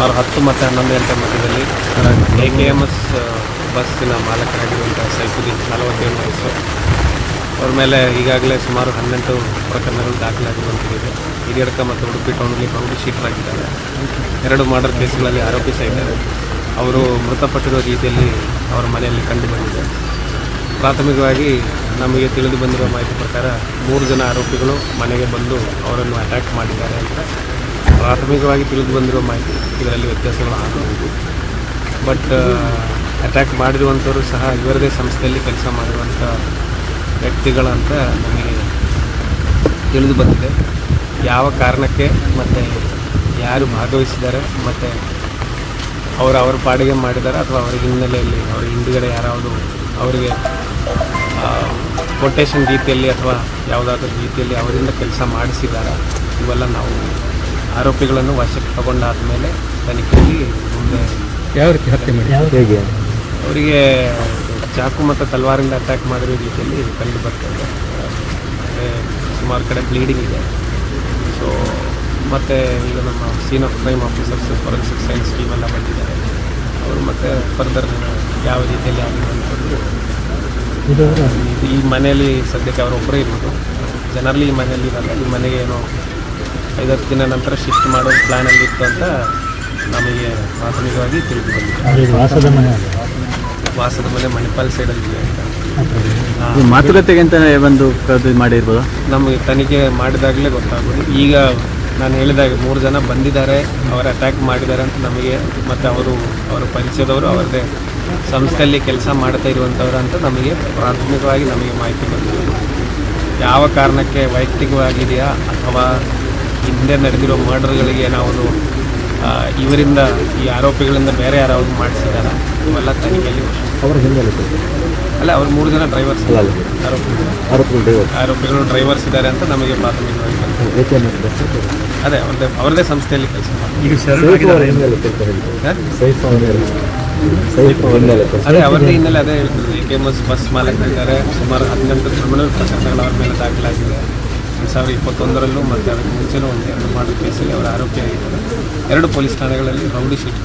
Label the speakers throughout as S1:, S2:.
S1: ಸುಮಾರು ಹತ್ತು ಮತ್ತು ಹನ್ನೊಂದು ಗಂಟೆ ಮಧ್ಯದಲ್ಲಿ ಎ ಕೆ ಎಂ ಎಸ್ ಬಸ್ಸಿನ ಮಾಲಕರಾಗಿರುವಂಥ ಸೈಫುದ್ದೀನ್ ನಲವತ್ತೇಳು ವಯಸ್ಸು. ಅವ್ರ ಮೇಲೆ ಈಗಾಗಲೇ ಸುಮಾರು ಹನ್ನೆಂಟು ಪ್ರಕರಣಗಳು ದಾಖಲಾಗಿರುವಂಥದ್ದಿದೆ ಹಿರಿಯಡ್ಕ ಮತ್ತು ಉಡುಪಿ ಟೌನಲ್ಲಿ ರೌಡಿ ಶೀಟರಾಗಿದ್ದಾರೆ ಎರಡು ಮರ್ಡರ್ ಕೇಸ್ಗಳಲ್ಲಿ ಆರೋಪಿ ಇದ್ದಾರೆ ಅವರು ಮೃತಪಟ್ಟಿರೋ ರೀತಿಯಲ್ಲಿ ಅವರ ಮನೆಯಲ್ಲಿ ಕಂಡುಬಂದಿದೆ ಪ್ರಾಥಮಿಕವಾಗಿ ನಮಗೆ ತಿಳಿದು ಬಂದಿರುವ ಮಾಹಿತಿ ಪ್ರಕಾರ ಮೂರು ಜನ ಆರೋಪಿಗಳು ಮನೆಗೆ ಬಂದು ಅವರನ್ನು ಅಟ್ಯಾಕ್ ಮಾಡಿದ್ದಾರೆ ಅಂತ ಪ್ರಾಥಮಿಕವಾಗಿ ತಿಳಿದು ಬಂದಿರುವ ಮಾಹಿತಿ ಇದರಲ್ಲಿ ವ್ಯತ್ಯಾಸಗಳು ಆಗಬಹುದು. ಬಟ್ ಅಟ್ಯಾಕ್ ಮಾಡಿರುವಂಥವರು ಸಹ ಇವರದೇ ಸಂಸ್ಥೆಯಲ್ಲಿ ಕೆಲಸ ಮಾಡಿರುವಂಥ ವ್ಯಕ್ತಿಗಳಂತ ನಮಗೆ ತಿಳಿದು ಬಂದಿದೆ. ಯಾವ ಕಾರಣಕ್ಕೆ ಮತ್ತು ಯಾರು ಭಾಗವಹಿಸಿದ್ದಾರೆ, ಮತ್ತು ಅವರು ಅವ್ರ ಪಾಡಿಗೆ ಮಾಡಿದ್ದಾರೆ ಅಥವಾ ಅವರ ಹಿನ್ನೆಲೆಯಲ್ಲಿ ಅವ್ರ ಹಿಂದುಗಡೆ ಯಾರಾದರೂ ಅವರಿಗೆ ಕೊಟೇಶನ್ ರೀತಿಯಲ್ಲಿ ಅಥವಾ ಯಾವುದಾದ್ರೂ ರೀತಿಯಲ್ಲಿ ಅವರಿಂದ ಕೆಲಸ ಮಾಡಿಸಿದ್ದಾರೆ, ಇವೆಲ್ಲ ನಾವು ಆರೋಪಿಗಳನ್ನು ವಶಕ್ಕೆ ತಗೊಂಡಾದ ಮೇಲೆ ತನಿಖೆಯಲ್ಲಿ ಮುಂದೆ
S2: ಯಾವ ರೀತಿ ಹತ್ಯೆ ಮಾಡಿ
S3: ಹೇಗೆ?
S1: ಅವರಿಗೆ ಚಾಕು ಮತ್ತು ತಲ್ವಾರಿಂದ ಅಟ್ಯಾಕ್ ಮಾಡಿರೋ ರೀತಿಯಲ್ಲಿ ಕಂಡು ಬರ್ತದೆ. ಮತ್ತು ಸುಮಾರು ಕಡೆ ಬ್ಲೀಡಿಂಗ್ ಇದೆ. ಸೊ ಮತ್ತು ಈಗ ನಮ್ಮ scene of crime officers forensic science team ಎಲ್ಲ ಬಂದಿದ್ದಾರೆ. ಅವರು ಮತ್ತೆ ಫರ್ದರ್ ಯಾವ ರೀತಿಯಲ್ಲಿ ಆಗಿದೆ ಅಂತ
S3: ಇದು
S1: ಇದು ಈ ಮನೆಯಲ್ಲಿ ಸದ್ಯಕ್ಕೆ ಅವರೊಬ್ಬರೇ ಇರೋದು. ಜನರಲಿ ಈ ಮನೆಯಲ್ಲಿ ಇರಲ್ಲ. ಈ ಮನೆಗೆ ಏನೋ ಐದತ್ತು ದಿನ ನಂತರ ಶಿಫ್ಟ್ ಮಾಡೋ ಪ್ಲ್ಯಾನಲ್ಲಿ ಇತ್ತು ಅಂತ ನಮಗೆ ಪ್ರಾಥಮಿಕವಾಗಿ ತಿಳಿದು ಬಂದಿದೆ.
S3: ಇದು ವಾಸದ ಮನೆ
S1: ವಾಸದ ಮನೆ ಮಣಿಪಾಲ್ ಸೈಡಲ್ಲಿ ಇದೆ
S2: ಮಾತುಕತೆಗೆ ಅಂತ ಒಂದು ಮಾಡಿರ್ಬೋದು?
S1: ನಮಗೆ ತನಿಖೆ ಮಾಡಿದಾಗಲೇ ಗೊತ್ತಾಗೋದು. ಈಗ ನಾನು ಹೇಳಿದಾಗ ಮೂರು ಜನ ಬಂದಿದ್ದಾರೆ ಅವರ ಅಟ್ಯಾಕ್ ಮಾಡಿದ್ದಾರೆ ಅಂತ ನಮಗೆ ಮತ್ತು ಅವರು ಅವರ ಪರಿಚಯದವರು ಅವರದೇ ಸಂಸ್ಥೆಯಲ್ಲಿ ಕೆಲಸ ಮಾಡ್ತಾ ಇರುವಂಥವ್ರು ಅಂತ ನಮಗೆ ಪ್ರಾಥಮಿಕವಾಗಿ ನಮಗೆ ಮಾಹಿತಿ ಬಂದಿದೆ. ಯಾವ ಕಾರಣಕ್ಕೆ ವೈಯಕ್ತಿಕವಾಗಿದೆಯಾ ಅಥವಾ ಹಿಂದೆ ನಡೆದಿರೋ ಮರ್ಡರ್ಗಳಿಗೆ ಏನಾವುದು ಇವರಿಂದ ಈ ಆರೋಪಿಗಳಿಂದ ಬೇರೆ ಯಾರಾவது ಮಾಡಿಸಿದಾರ ಇವೆಲ್ಲ ತನಿಖೆಯಲ್ಲಿ
S3: ಅವ್ರ
S1: ಅಲ್ಲ ಅವ್ರು ಮೂರು ಜನ ಡ್ರೈವರ್ಸ್. ಆರೋಪಿಗಳು
S3: ಆರೋಪಿಗಳು
S1: ಡ್ರೈವರ್ಸ್ ಇದ್ದಾರೆ ಅಂತ ನಮಗೆ ಪ್ರಾಥಮಿಕವಾಗಿ ಅದೇ ಅವ್ರದ್ದೇ ಅವ್ರದ್ದೇ ಸಂಸ್ಥೆಯಲ್ಲಿ ಕೆಲಸ ಅದೇ ಅವರದೇ ಹಿನ್ನೆಲೆ ಅದೇ ಹೇಳ್ತಿದ್ರು A K M S bus ಮಾಲಕರಿದ್ದಾರೆ ಸುಮಾರು ಹದಿನೆಂಟು ಕ್ರಿಮಿನಲ್ ಪ್ರಕರಣಗಳು ಅವ್ರ ಮೇಲೆ ದಾಖಲಾಗಿದೆ. ಸಾವಿರದ ಇಪ್ಪತ್ತೊಂದರಲ್ಲೂ ಮತ್ತು ಅದಕ್ಕೆ ಮುಂಚೆನೂ ಒಂದು ಎರಡು ಮಾಡಿದ ಕೇಸಲ್ಲಿ ಅವರ ಆರೋಪಿಯಾಗಿದ್ದಾರೆ ಎರಡು ಪೊಲೀಸ್ ಠಾಣೆಗಳಲ್ಲಿ ರೌಡಿ ಶೀಟ್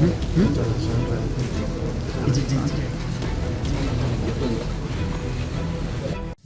S1: 응? 응?
S4: 이제 이제 이제